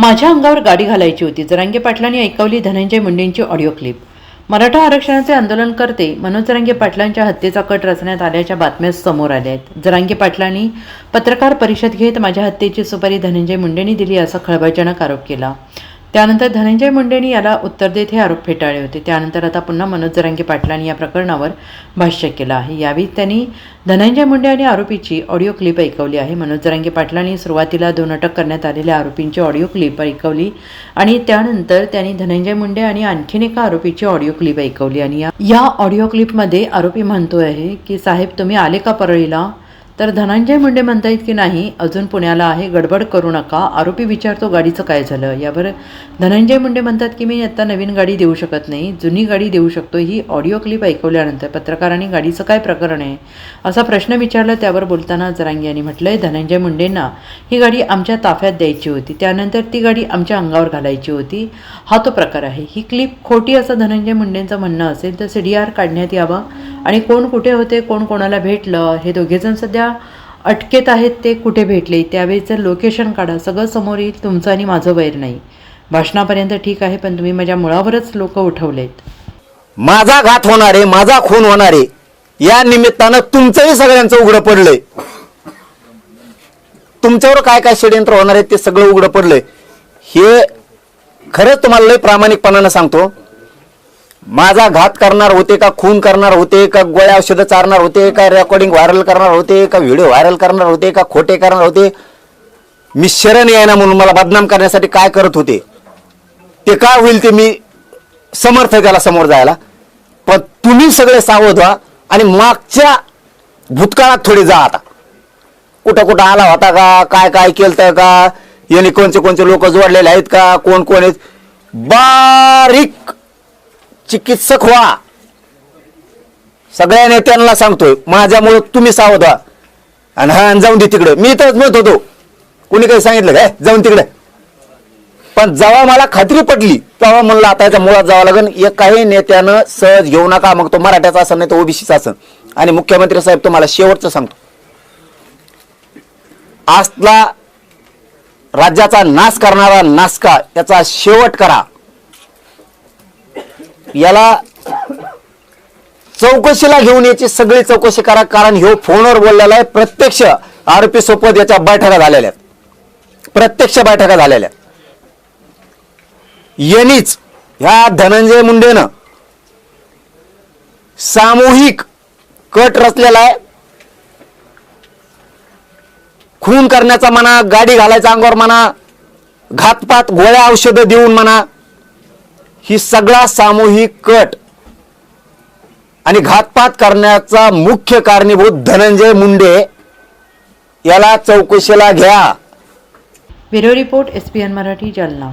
माझ्या अंगावर गाडी घालायची होती. जरांगे पाटलांनी ऐकवली धनंजय मुंडेंची ऑडिओ क्लिप. मराठा आरक्षणाचे आंदोलनकर्ते मनोज जरांगे पाटलांच्या हत्येचा कट रचण्यात आल्याच्या बातम्या समोर आल्या आहेत. जरांगे पाटलांनी पत्रकार परिषद घेत माझ्या हत्येची सुपारी धनंजय मुंडेंनी दिली असा खळबळजनक आरोप केला. त्यानंतर धनंजय मुंडेंनी याला उत्तर देत हे आरोप फेटाळले होते. त्यानंतर आता पुन्हा मनोज जरांगे पाटलांनी या प्रकरणावर भाष्य केलं आहे. यावेळी त्यांनी धनंजय मुंडे आणि आरोपीची ऑडिओ क्लिप ऐकवली आहे. मनोज जरांगे पाटलांनी सुरुवातीला दोन अटक करण्यात आलेल्या आरोपींची ऑडिओ क्लिप ऐकवली आणि त्यानंतर त्यांनी धनंजय मुंडे आणि आणखीन एका आरोपीची ऑडिओ क्लिप ऐकवली. आणि या- या ऑडिओ क्लिपमध्ये आरोपी म्हणतोय आहे की साहेब तुम्ही आले का परळीला? तर धनंजय मुंडे म्हणतायत की नाही अजून पुण्याला आहे गडबड करू नका आरोपी विचारतो गाडीचं काय झालं. यावर धनंजय मुंडे म्हणतात की मी आता नवीन गाडी देऊ शकत नाही जुनी गाडी देऊ शकतो ही ऑडिओ क्लिप ऐकवल्यानंतर पत्रकारांनी गाडीचं काय प्रकरण आहे? असा प्रश्न विचारला त्यावर बोलताना जरांगे यांनी म्हटलंय धनंजय मुंडेंना ही गाडी आमच्या ताफ्यात द्यायची होती त्यानंतर ती गाडी आमच्या अंगावर घालायची होती. हा तो प्रकार आहे. ही क्लिप खोटी असं धनंजय मुंडेंचं म्हणणं असेल तर सी डी आर काढण्यात यावा. आणि कोण कुठे होते कोण कोणाला भेटलं हे दोघेजण सध्या अटकेत आहेत ते कुठे भेटले त्यावेळीचं लोकेशन काढा. सगळं समोर येईल तुमचं आणि माझं वैर नाही. भाषणापर्यंत ठीक आहे पण तुम्ही माझ्या मुळावरच लोक उठवलेत. माझा घात होणारे माझा खून होणारे या निमित्तानं तुमचंही सगळ्यांचं उघडं पडलंय. तुमच्यावर काय काय षडयंत्र होणार आहे ते सगळं उघडं पडलंय. हे खरंच तुम्हाला लय प्रामाणिकपणानं सांगतो. माझा घात करणार होते का खून करणार होते का गोळ्या औषधं चारणार होते का रेकॉर्डिंग व्हायरल करणार होते का व्हिडिओ व्हायरल करणार होते का खोटे करणार होते? मी शरण यायना म्हणून मला बदनाम करण्यासाठी काय करत होते? ते काय होईल ते मी समर्थ त्याला समोर जायला. पण तुम्ही सगळे सावध व्हा आणि मागच्या भूतकाळात थोडे जा आता. कुठं कुठं आला होता का काय काय केलं का याने कोणचे कोणचे लोक जोडलेले आहेत का कोण कोण आहेत? बारीक चिकित्सक व्हा. सगळ्या नेत्यांना सांगतोय माझ्यामुळं तुम्ही सावध व्हा. आणि हा जाऊन दे तिकडे. मी तरच म्हणत होतो कुणी काही सांगितलं काय जाऊन तिकडे. पण जेव्हा मला खात्री पटली तेव्हा म्हणलं आता याच्या मुळात जावं लागेल एकाही नेत्यानं सहज घेऊ नका. मग तो मराठ्याचा असं नाही तर ओबीसीचा असं आणि मुख्यमंत्री साहेब तुम्हाला शेवटचं सांगतो. आजला राज्याचा नाश करणारा नासका याचा शेवट करा. याला चौकशीला घेऊन याची सगळी चौकशी करा कारण ह्यो फोनवर बोललेला आहे. प्रत्यक्ष आरोपी सोबत याच्या बैठका झालेल्या आहेत. प्रत्यक्ष बैठका झालेल्या यांनीच ह्या धनंजय मुंडेनं सामूहिक कट रचलेला आहे. खून करण्याचा म्हणा गाडी घालायचा अंगावर म्हणा घातपात गोळ्या औषधं देऊन म्हणा ही सगळा सामूहिक कट आणि घातपात करण्याचा मुख्य कारणीभूत धनंजय मुंडे याला चौकशीला घ्या. Bureau report S P N Marathi Jalna.